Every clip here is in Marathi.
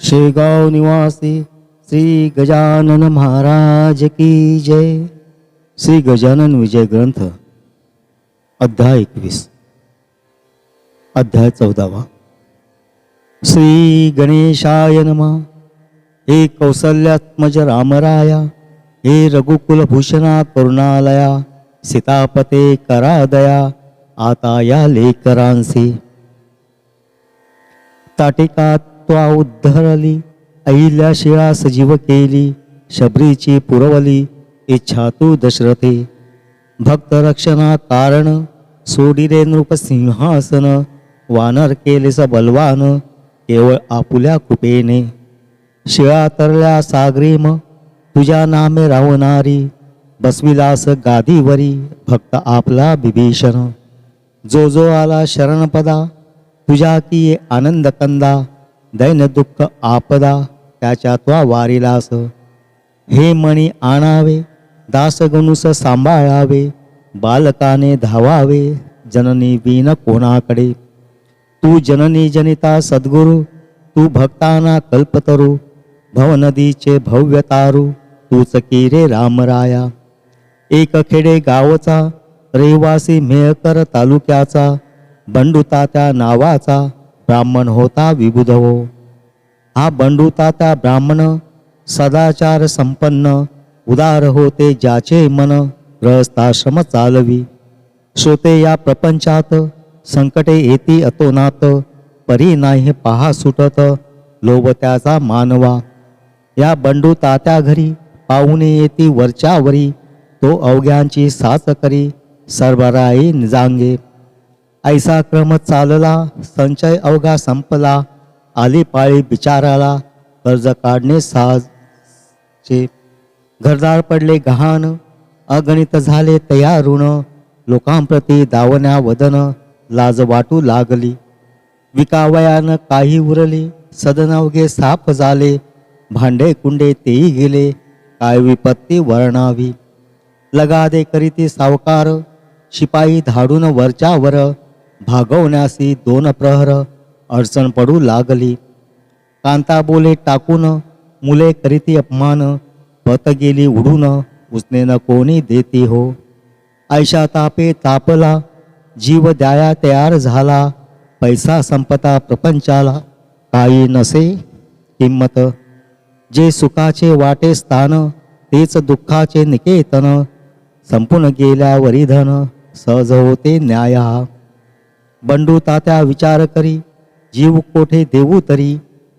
शेगाव निवासी श्री गजानन महाराज की जय। श्री गजानन विजय ग्रंथ अध्याय एकवीस अध्याय चौदावा। श्री गणेशाय नमा। हे कौसल्यात्मज रामराया हे रघुकुलभूषणा करुणालया सीतापते करादया आता या लेकरांसी ताटिकात त्वा उद्धरली अहिल्या शिळा सजीव केली शबरीची पुरवली इच्छा तू दशरथे. भक्त रक्षणा कारण सोडिरे नृप सिंहासन वानर केले स बलवान केवळ आपुल्या कृपेने. शिळा तरल्या सागरीम तुझ्या नामे रावणारी बसविलास गादीवरी भक्त आपला बिभीषण जो जो आला शरणपदा तुझ्या की आनंद कंदा दैन दुःख आपदा त्याच्या त्वा वारिलास हे मणी आणावे दासगणुस सांभाळावे बालकाने धावावे जननी बीन कोणाकडे तू जननी जनिता सद्गुरु तू भक्ताना कल्पतरू भवनदीचे भव्य तारू तूच की रे रामराया एक खेडे गावचा रहिवासी मेहकर तालुक्याचा बंडुता त्या नावाचा ब्राह्मण होता विबुधवो हा बंडू त्या ब्राह्मण सदाचार संपन्न उदार होते ज्याचे मन ग्रहस्थाश्रम चालवी. श्रोते या प्रपंचात संकटे येती अतोनात परी नाही पहा सुटत लोभ त्याचा मानवा. या बंडू तात्या घरी पाहुणे येती वरच्यावरी तो अवघ्यांची साच करी सर्वराई निजांगे. ऐसा क्रम चालला संचय अवघा संपला आली पाळी बिचाराला कर्ज काढणे साजचे घरदार पडले गहाण अगणित झाले तयार ऋण लोकांप्रती दावण्या वदन लाज वाटू लागली. विकावयानं काही उरली सदनवगे साप झाले भांडे कुंडे तेही गेले काय विपत्ती वर्णावी. लगादे करीती सावकार शिपाई धाडून वरच्यावर भागवण्यासी दोन प्रहर अडचण पडू लागली. कांता बोले टाकून मुले करीती अपमान पत गेली उडून उसने कोणी देती हो. ऐशा तापे तापला जीव द्याया तयार झाला पैसा संपता प्रपंचाला काही नसे किंमत जे सुखाचे वाटे स्थान तेच दुःखाचे निकेतन संपून गेल्यावरी धन सहज होते न्याया. बंडू तात्या विचार करी जीव कोठे देऊ तरी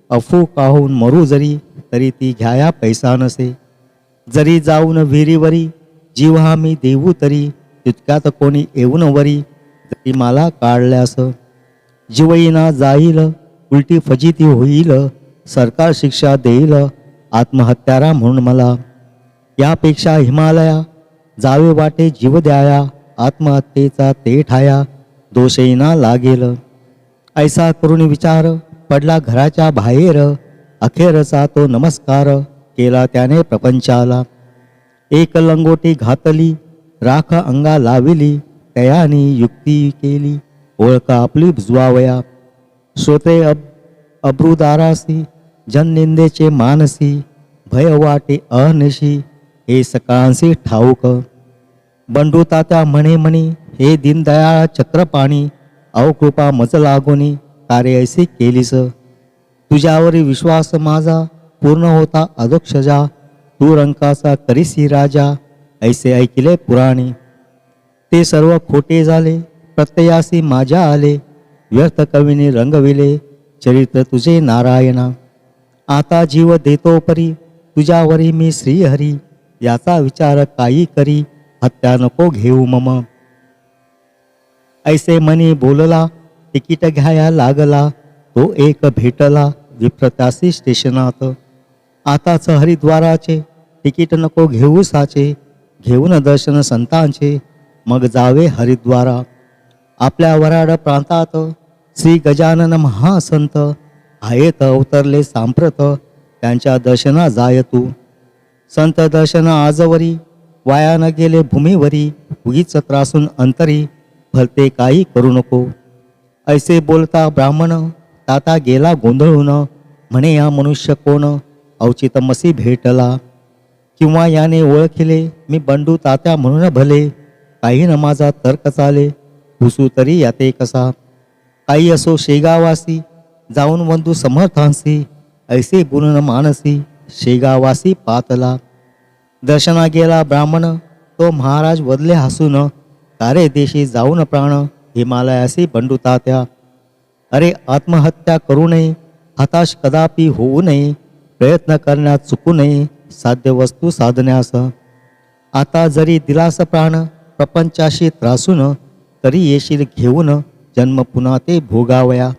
अफू काहून मरू जरी तरी ती घ्याया पैसा नसे. जरी जाऊन विहिरीवरी जीव हा मी देऊ तरी तितक्यात कोणी येऊन वरी तरी मला काढल्यास. जीवईना जाईल उलटी फजिती होईल सरकार शिक्षा देईल आत्महत्यारा म्हणून मला. यापेक्षा हिमालया जावे वाटे जीव द्याया आत्महत्येचा ते ठाया. दोषईना लागेल. ऐसा करून विचार पडला घराच्या बाहेर. अखेरचा तो नमस्कार केला त्याने प्रपंचाला. एक लंगोटी घातली राख अंगा लाविली तयानी युक्ती केली ओळखा आपली भुजवावया श्रोते अब अब्रुदारासी जननिंदेचे मानसी भय वाटे अहनशी हे सकाळांशी ठाऊक. बंडू तात्या म्हणे म्हणी हे दीनदयाळ छत्रपाणी अवकृपा मज लागोनी कार्य ऐसी केलीस. तुझ्यावरी विश्वास माझा पूर्ण होता अदोक्षजा तू रंकाचा करीसी राजा ऐसे ऐकिले पुराणी. ते सर्व खोटे झाले प्रत्ययासी माझ्या आले. व्यर्थ कवीने रंगविले चरित्र तुझे नारायणा. आता जीव देतो परी तुझ्यावरी मी श्रीहरी याचा विचार काही करी. हत्या नको घेऊ मम. ऐसे मनी बोलला तिकीट घ्याया लागला तो एक भेटला विप्रतासी स्टेशनात. आताच हरिद्वाराचे तिकीट नको घेऊ साचे घेऊन दर्शन संतांचे मग जावे हरिद्वारा. आपल्या वराड प्रांतात श्री गजानन महासंत आहेत अवतरले सांप्रत त्यांच्या दर्शना जाय तू. संत दर्शन आजवरी वाया न गेले भूमीवरी उगीच त्रासून अंतरी भलते काही करू नको. ऐसे बोलता ब्राह्मण ताता गेला गोंधळून म्हणे या मनुष्य कोण? औचितमसी भेटला. किंवा याने ओळखिले मी बंडू तात्या म्हणून भले. काही न माझा तर्क चाले घुसू तरी याते कसा. काही असो शेगावासी जाऊन बंधू समर्थांसी. ऐसे गुण मानसी शेगावासी पातला. दर्शना गेला ब्राह्मण तो महाराज वदले हसून तारे देशी जाऊन प्राण हिमालयासी बंडुता त्या अरे आत्महत्या करू नये हताश कदापि होऊ नये प्रयत्न करण्यात चुकू नये साध्य वस्तू साधण्यास. आता जरी दिलास प्राण प्रपंचाशी त्रासून तरी येशील घेऊन जन्म पुन्हा ते भोगावया.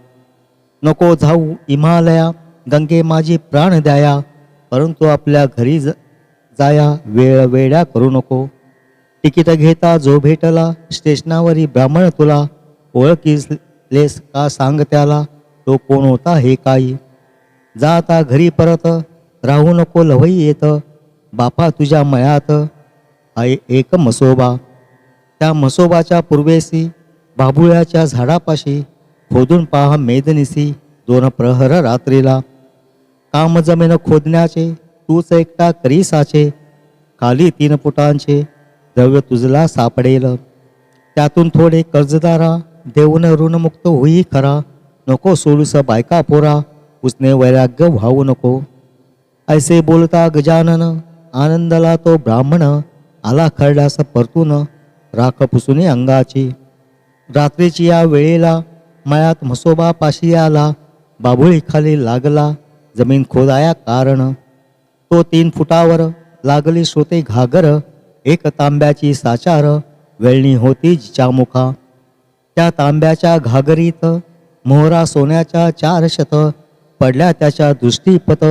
नको जाऊ हिमालया गंगे माझी प्राण द्याया परंतु आपल्या घरी ज- जाया वेळ वेड्या करू नको. तिकीट घेता जो भेटला स्टेशनावरी ब्राह्मण तुला ओळखीलेस का सांग त्याला तो कोण होता हे काही. जा आता घरी परत राहू नको लवई येत बापा तुझ्या मयात आहे एक मसोबा. त्या मसोबाच्या पूर्वेसी बाबुळ्याच्या झाडापाशी खोदून पहा मेदनिसी दोन प्रहर रात्रीला. काम जमीन खोदण्याचे तूच एकटा करी साचे खाली तीन फुटांचे द्रव्य तुझला सापडेल. त्यातून थोडे कर्जदारा देऊन ऋणमुक्त होई खरा. नको सोडूस बायका पोरा उसने वैराग्य व्हावू नको. ऐसे बोलता गजानन आनंदला तो ब्राह्मण आला खरडास परतून राख पुसुने अंगाची. रात्रीची या वेळेला मळ्यात म्हसोबा पाशी आला बाभुळी खाली लागला जमीन खोदाया कारण. तो तीन फुटावर लागली श्रोते घागर एक तांब्याची साचार वेळणी होती जिच्या मुखा त्या तांब्याच्या घागरीत मोहरा सोन्याच्या चार शत पडल्या त्याच्या दृष्टीपत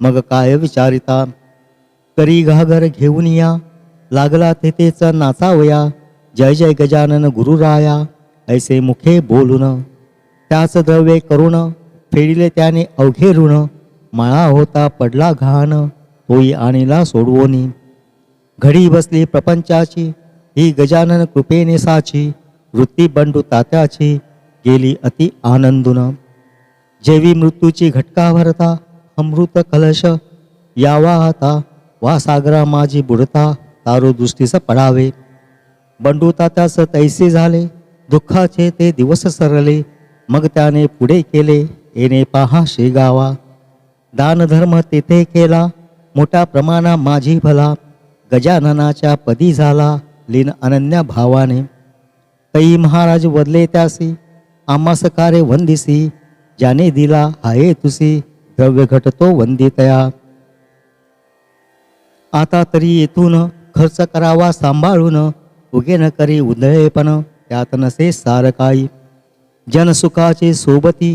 मग काय विचारिता? करी घागर घेऊन या लागला तेथेच नाचावया जय जय गजानन गुरुराया ऐसे मुखे बोलून. त्याच द्रव्ये करून फेडिले त्याने अवघे ऋण माळा होता पडला घाण. होई आणीला सोडवोनी घडी बसली प्रपंचाची ही गजानन कृपेने साची वृत्ती बंडू तात्याची गेली अति आनंदून. जेवी मृत्यूची घटका भरता अमृत कलश यावा आता वा सागरा माझी बुडता तारो दृष्टीस पडावे. बंडू तात्यास तैसे झाले दुःखाचे ते दिवस सरले मग त्याने पुढे केले येणे पहा शेगावा. दानधर्म तेथे केला मोठ्या प्रमाणा माझी भला गजाननाच्या पदी झाला लीन अनन्या भावाने. तई महाराज वदले त्यासी आम्मासकारे वंदिसी ज्याने दिला आहे तुसी द्रव्य घटतो वंदितया. आता तरी येथून खर्च करावा सांभाळून उगे न करी उधळेपण त्यात नसे सारकाई जनसुखाचे सोबती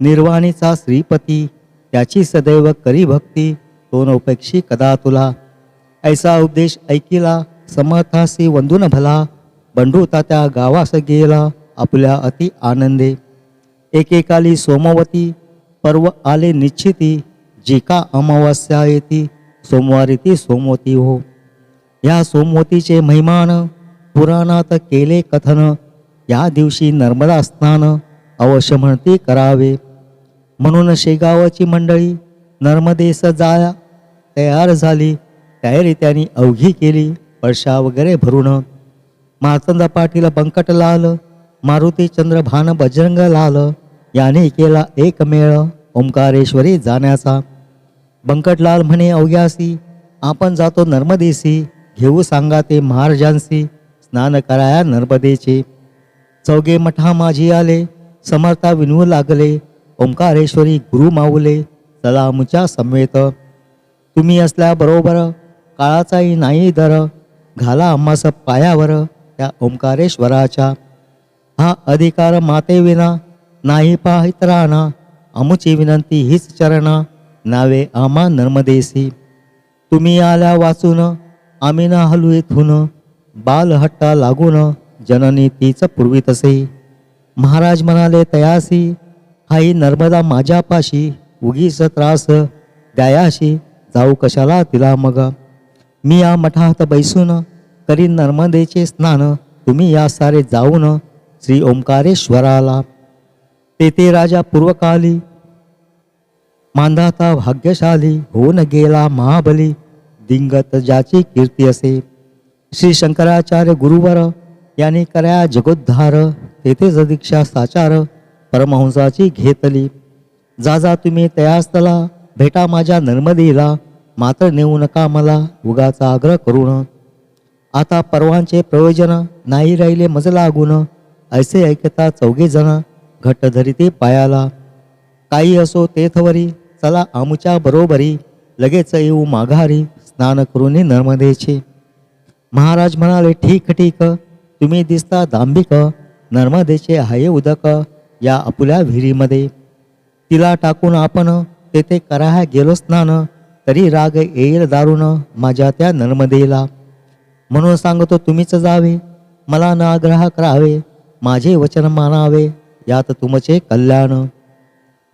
निर्वाणीचा श्रीपती त्याची सदैव करी भक्ती तो उपेक्षी कदा तुला? ऐसा उपदेश ऐकिला समर्थासी वंदून भला बंडू तात्या गावास गेला आपल्या अति आनंदे. एकेकाली सोमवती पर्व आले निश्चिती जी का अमावस्या येती सोमवारी ती सोमवती हो. या सोमवतीचे महिमान पुराणात केले कथन या दिवशी नर्मदा स्नान अवश्य म्हणती करावे. म्हणून शेगावाची मंडळी नर्मदेस जाया तयार झाली. तयारी त्यांनी अवघी केली पळशा वगैरे भरून. मार्तंड पाटील बंकट लाल मारुती चंद्रभान बजरंग लाल याने केला एक मेळ ओंकारेश्वरी जाण्याचा. बंकटलाल म्हणे अवघ्यासी आपण जातो नर्मदेसी घेऊ सांगा ते महाराजांसी स्नान कराया नर्मदेचे. चौघे मठा माझी आले समर्था विनवू लागले ओंकारेश्वरी गुरु माऊले सलामच्या समेत. तुम्ही असल्याबरोबर काळाचाही नाही दर. घाला आम्हास पायावर त्या ओंकारेश्वराच्या. हा अधिकार मातेविना नाही पाहित राहणा अमुची विनंती हीच चरणा. नावे आम्हा नर्मदेसी. तुम्ही आल्या वाचून आम्ही ना हलू इथून. बालहट्टा लागून जननी तीच पूर्वी तसे. महाराज म्हणाले तयासी हाई नर्मदा माझ्यापाशी उगीच त्रास द्यायाशी. जाऊ कशाला तिला मग? मी या मठात बैसून करी नर्मदेचे स्नान तुम्ही या सारे जाऊन श्री ओंकारेश्वराला. तेथे राजा पूर्वकाली मांधाता भाग्यशाली होऊन गेला महाबली दिंगत ज्याची कीर्ती असे. श्री शंकराचार्य गुरुवर यांनी कर्या जगोद्धार तेथेच दीक्षा साचार परमहंसाची घेतली. जा जा तुम्ही तयास्तला भेटा माझ्या नर्मदेला मात्र नेऊ नका मला उगाचा आग्रह करून. आता परवांचे प्रयोजन नाही राहिले मज लागून ऐसे ऐकता चौघे जण घट्ट धरिते पायाला. काही असो तेथवरी चला आमच्या बरोबरी लगेच येऊ माघारी स्नान करून नर्मदेचे. महाराज म्हणाले ठीक ठीक तुम्ही दिसता दांभिक नर्मदेचे हाये उदक या आपुल्या विहिरीमध्ये. तिला टाकून आपण तेथे कराया गेलो स्नान तरी राग येईल दारुण माझ्या त्या नर्मदेला. म्हणून सांगतो तुम्हीच जावे मला न आग्रह करावे माझे वचन मानावे यात तुमचे कल्याण.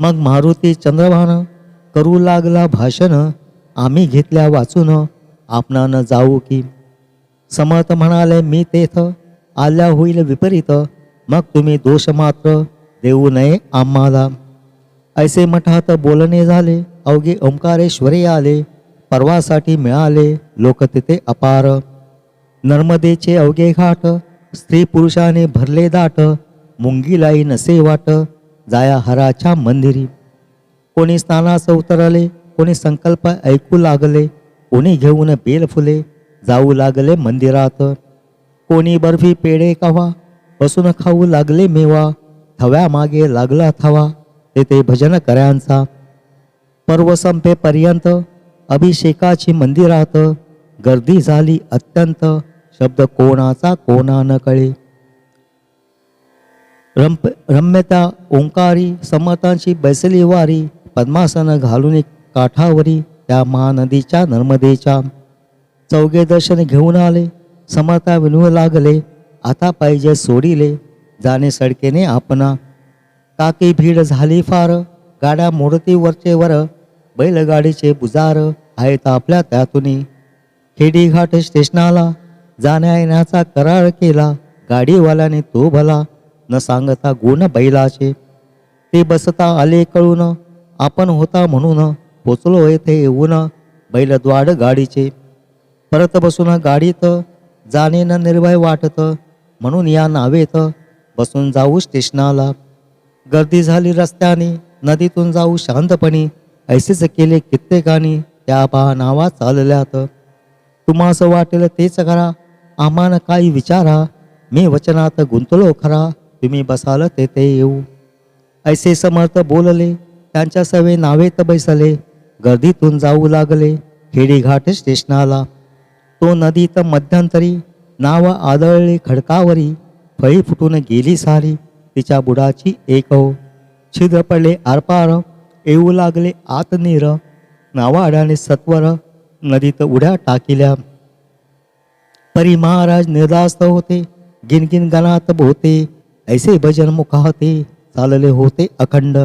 मग मारुती चंद्रभान करू लागला भाषण आम्ही घेतल्या वाचून आपणानं जाऊ की. समर्थ म्हणाले मी तेथ आल्या होईल विपरीत मग तुम्ही दोष मात्र देऊ नये आम्हाला. ऐसे मठात बोलणे झाले अवघे ओंकारेश्वरी आले पर्वासाठी मिळाले लोक तिथे अपार. नर्मदेचे अवघे घाट स्त्री पुरुषाने भरले दाट मुंगीलाई नसे वाट जाया हराच्या मंदिरी. कोणी स्नानास उतरले कोणी संकल्प ऐकू लागले कोणी घेऊन बेल फुले जाऊ लागले मंदिरात. कोणी बर्फी पेढे कावा बसून खाऊ लागले मेवा थव्या मागे लागला थवा. तेथे भजन कर्यांचा. पर्व संपेपर्यंत अभिषेकाची मंदिरात गर्दी झाली अत्यंत. शब्द कोणाचा कोणा न कळे. रंप रम्यता ओंकारी समर्थांची बैसली वारी पद्मासन घालून काठावरी त्या महानदीच्या नर्मदेच्या. चौघे दर्शन घेऊन आले. समर्था विनू लागले. आता पाहिजे सोडिले. जाणे सडकेने आपणा. काकी भीड झाली फार. गाड्या मोडती वरचे वर. बैलगाडीचे बुजार आहेत आपल्या त्यातून खेडी घाट स्टेशनाला जाण्या येण्याचा करार केला. गाडीवाल्याने तो भला न सांगता गुण बैलाचे. ते बसता आले कळून आपण होता म्हणून पोचलो येथे येऊन बैलद्वाड गाडीचे. परत बसून गाडीत जाणे न निर्भय वाटत. म्हणून या नावेत बसून जाऊ स्टेशनाला. गर्दी झाली रस्त्याने नदीतून जाऊ शांतपणी. ऐसेच केले कित्येकानी त्या पहा नावा चालल्यात तुम्हास वाटेल तेच करा. आम्हाला काही विचारा. मी वचनात गुंतलो खरा. तुम्ही बसाल तेथे येऊ. ऐसे समर्थ बोलले. त्यांच्या सवे नावेत बैसले. गर्दीतून जाऊ लागले. खेडीघाट स्टेशनाला. तो नदीत मध्यंतरी नाव आदळले खडकावरी. फळी फुटून गेली सारी. तिच्या बुडाची एक हो छिद्र पडले आरपार येऊ लागले आत नीर. नावाड्याने सत्वर नदीत उड्या टाकिल्या. परी महाराज निर्दास्त होते गिनगिन गणात होते ऐसे भजन मुखा होते चालले होते अखंड.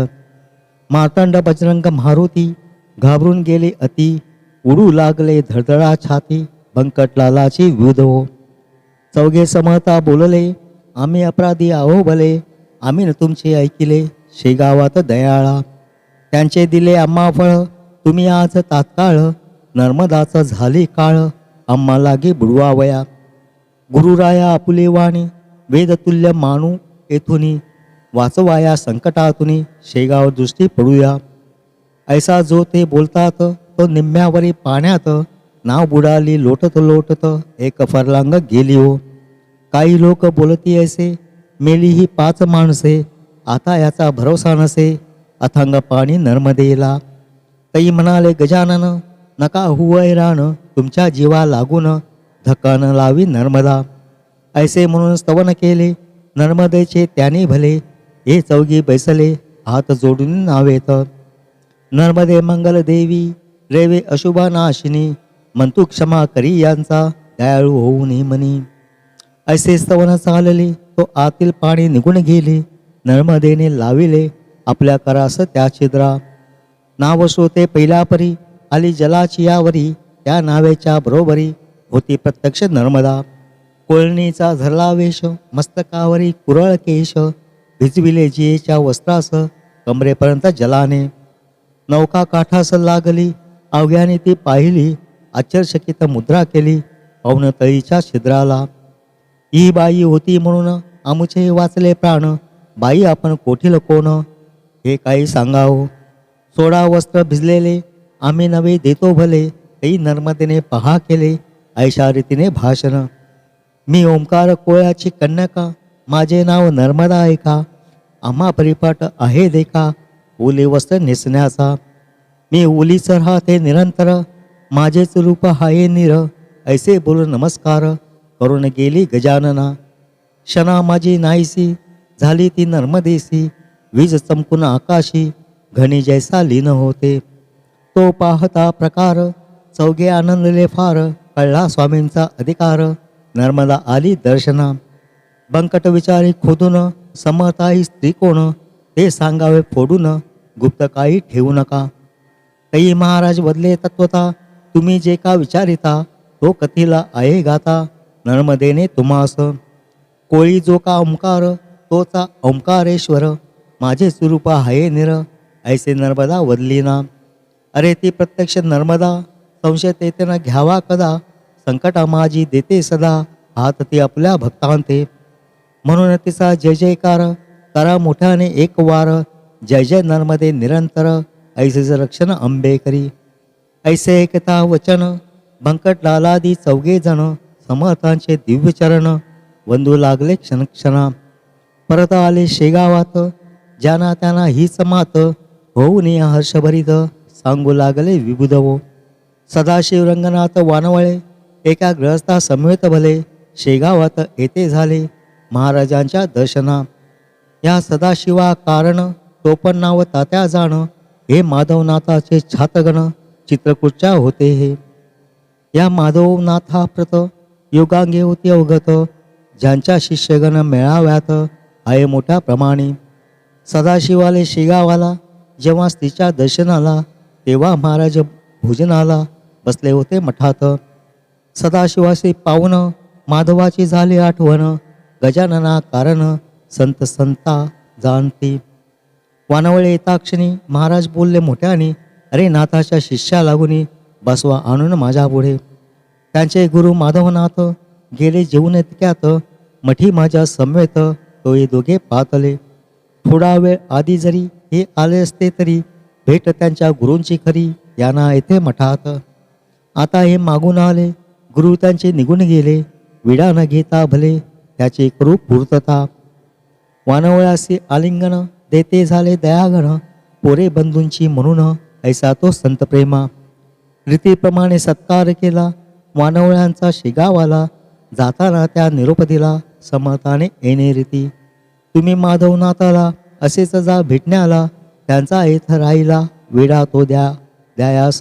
मार्तंड बजरंग मारुती घाबरून गेले अति उडू लागले धडधडा छाती बंकटलालाची विध. हो चौघे समता बोलले आम्ही अपराधी आहो भले आम्ही न तुमचे ऐकिले शेगावात दयाळा. त्यांचे दिले आम्हा फळ तुम्ही आज तात्काळ नर्मदाचं झाले काळ आम्हा लागे बुडवावया. गुरुराया आपुले वाणी वेदतुल्य मानू येथुनी वाचवाया संकटातुनी शेगाव दृष्टी पडूया. ऐसा जो ते बोलतात तो निम्म्यावरी पाण्यात नाव बुडाली लोटत लोटत एक फरलांग गेली हो. काही लोक बोलती ऐसे मेली ही पाच माणसे आता याचा भरोसा नसे अथांग पाणी नर्मदेला. तई म्हणाले गजानन नका हुवय रान तुमच्या जीवा लागून धक्कान लावी नर्मदा. ऐसे म्हणून स्तवन केले नर्मदेचे त्याने भले हे चौघी बैसले हात जोडून नावेत. नर्मदे मंगल देवी रेवे अशुभा नाशिनी म्हणतू क्षमा करी यांचा दयाळू होऊ नये म्हणी ऐसे स्तवन चालले तो आतील पाणी निघून गेले नर्मदेने लाविले आपल्या करास त्या छिद्रा. नाव सोते पहिल्या परी आली जलाची यावरी त्या नावेच्या बरोबरी होती प्रत्यक्ष नर्मदा. कोळणीचा झरला वेश मस्तकावरी कुरळ केश भिजविले जियेच्या वस्त्रास कमरेपर्यंत जलाने. नौका काठास लागली अवघ्याने ती पाहिली आश्चर्यचकित मुद्रा केली पाहुण तळीच्या छिद्राला. ही बाई होती म्हणून आमचे वाचले प्राण. बाई आपण कोठील कोण? हे काही सांगावं. सोडा वस्त्र भिजलेले आम्ही नवे देतो भले काही नर्मदेने पहा केले ऐशा रीतीने भाषण. मी ओंकार कोळ्याची कन्यका माझे नाव नर्मदा आहे का? आम्हा परिपाठ आहे देखा ओले वस्त्र नेसण्याचा. मी ओलीच राहते निरंतर माझेच रूप हाये निर ऐसे बोलू नमस्कार. करून गेली गजानना. क्षणा माझी नाहीसी झाली ती नर्मदेसी वीज चमकून आकाशी घणी जैसा लीन होते. तो पाहता प्रकार चौघे आनंदले फार कळला स्वामींचा अधिकार. नर्मदा आली दर्शना. बंकट विचारी खोदून समताही स्त्री कोण ते सांगावे फोडून गुप्त काही ठेवू नका. तई महाराज बदले तत्वता तुम्ही जे का विचारिता तो कथीला आहे गाता. नर्मदेने तुम्हास कोळी जो का ओंकार तोचा ओंकारेश्वर माझे स्वरूप आहे निर ऐसे नर्मदा वदली ना. अरे ती प्रत्यक्ष नर्मदा संशय तेतेनं घ्यावा कदा संकटा माझी देते सदा हात ती आपल्या भक्तांते. म्हणून तिचा जय जयकार करा मोठ्याने एक वार जय जय नर्मदे निरंतर ऐसेच रक्षण अंबे करी. ऐसे एकता वचन बंकट लालादी चौघे जण समर्थांचे दिव्यचरण बंधू वंदू लागले क्षणक्षणा परत आले शेगावात. ज्यांना त्यांना हीच मात. होऊन या हर्षभरीत सांगू लागले विभुदवो. सदाशिव रंगनाथ वानवळे एका ग्रहस्था समवेत भले शेगावात येथे झाले महाराजांच्या दर्शना. या सदाशिवा कारण टोपण तात्या जाण हे माधवनाथाचे छातगण चित्रकूटच्या होते हे. या माधवनाथा प्रत युगांगे होती अवगत. ज्यांच्या शिष्यगण मेळाव्यात आहे मोठ्या प्रमाणे. सदाशिवाले शिगावाला जेव्हा स्त्रीच्या दर्शनाला तेव्हा महाराज भोजनाला बसले होते मठात. सदाशिवासी पाहुण माधवाची झाली आठवण. गजानना कारण संत संता जाणती. वानवळे येता क्षणी महाराज बोलले मोठ्याने अरे नाथाच्या शिष्या लागूनी बसवा आणून माझ्या पुढे त्यांचे गुरु माधवनाथ गेले जेवून इतक्यात मठी माझ्या समवेत तो हे दोघे पाहतले थोडा वेळ आधी जरी हे आले असते तरी भेट त्यांच्या गुरूंची खरी यांना येथे मठात. आता हे मागून आले. गुरु त्यांचे निघून गेले. विडा न घेता भले त्याची करू पूर्तता. वानवळासी आलिंगन देते झाले दयागण. पोरे बंधूंची म्हणून ऐसा तो संतप्रेमा रीतीप्रमाणे सत्कार केला. वानवळ्यांचा शिगावाला जाताना त्या निरुपतीला समर्थाने येणे रीती. तुम्ही माधवनाथाला असेच जा भेटण्याला त्यांचा येथ राहिला वेडा तो द्या द्यायास.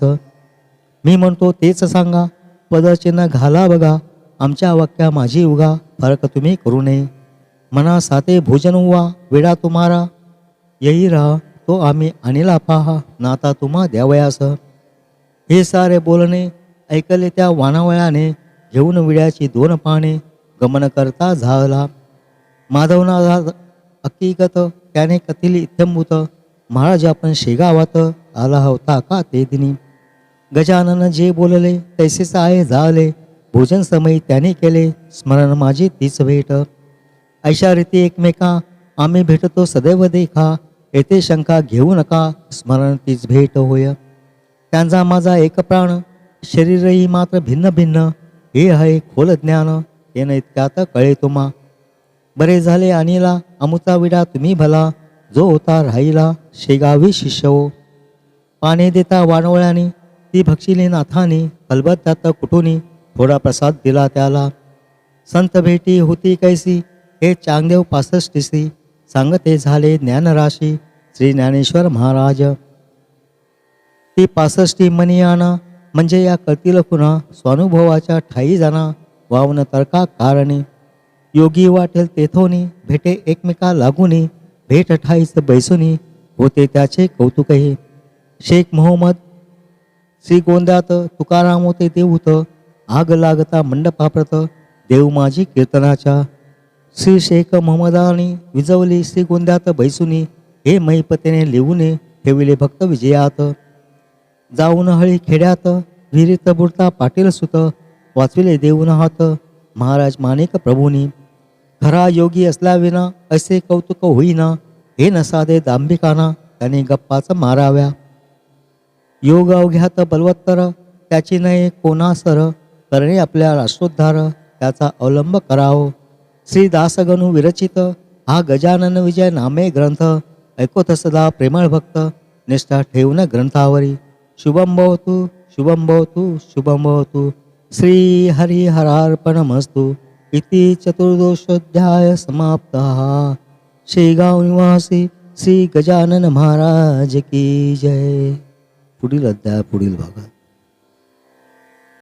मी म्हणतो तेच सांगा पदचिन्ह घाला बघा आमच्या वाक्या माझी उगा फरक तुम्ही करू नये. मना साते भोजन उवा वेडा तुम्हारा. येई राहा तो आम्ही अनिला पाहा नाता तुम्हा द्यावयास. हे सारे बोलणे ऐकले त्या वानावळ्याने घेऊन विड्याची दोन पाने गमन करता झाला. माधवना हकीकत त्याने कथिली इत्यंभूत महाराज आपण शेगावात आला होता का ते दिनी? गजानन जे बोलले तैसेच आहे झाले. भोजन समयी त्याने केले स्मरण माझी तीच भेट. ऐशा रीती एकमेका आम्ही भेटतो सदैव देखा. येथे शंका घेऊ नका स्मरण तीच भेट होय. त्यांचा माझा एक प्राण शरीरही मात्र भिन्न भिन्न हे आहे खोल ज्ञान येणं इतक्यात कळे तुम्हा बरे झाले अनिला अमुचा विडा तुम्ही भला जो होता राहिला शेगावी शिष्य हो पाने देता वानवळ्याने ती भक्षिली नाथाने खलबत्त्यात कुठूनी थोडा प्रसाद दिला त्याला संत भेटी होती कैसी हे चांगदेव पासष्टीसी सांगते झाले ज्ञानराशी श्री ज्ञानेश्वर महाराज ती पासष्टी मनी आणा म्हणजे या कळतील पुन्हा स्वानुभवाच्या ठाई जाणा वावन तर्का कारणे. योगी वाटेल तेथोनी भेटे एकमेका लागूनी भेट ठाईस बैसुनी होते त्याचे कौतुकही. शेख मोहम्मद श्रीगोंद्यात तुकाराम होते देऊत आग लागता मंडपाप्रत देव माझी कीर्तनाच्या. श्री शेख मोहम्मदानी विजवली श्रीगोंद्यात बैसुनी हे महिपतेने लिहूने ठेविले भक्त विजयात. जाऊन हळी खेड्यात विहिरीत बुडता पाटील सुत वाचविले देऊन हात. महाराज माणिक प्रभूनी खरा योगी असल्याविना असे कौतुक होईना हे नसादे दांभिकाना त्याने गप्पाच माराव्या. योग अवघ्यात बलवत्तर त्याची नये कोणासर करणे आपल्या राष्ट्रोद्धार त्याचा अवलंब करावो. श्री दासगणू विरचित हा गजानन विजय नामे ग्रंथ ऐकोत सदा प्रेमळ भक्त निष्ठा ठेवून ग्रंथावरी. शुभम भवतु शुभम भवतु शुभम भवतु। श्रीहरिहरार्पणमस्तु। इति चतुर्दशोध्याय समाप्तः। शेगाव निवासी श्री गजानन महाराज की जय। पुढील अध्याय पुढील भागात।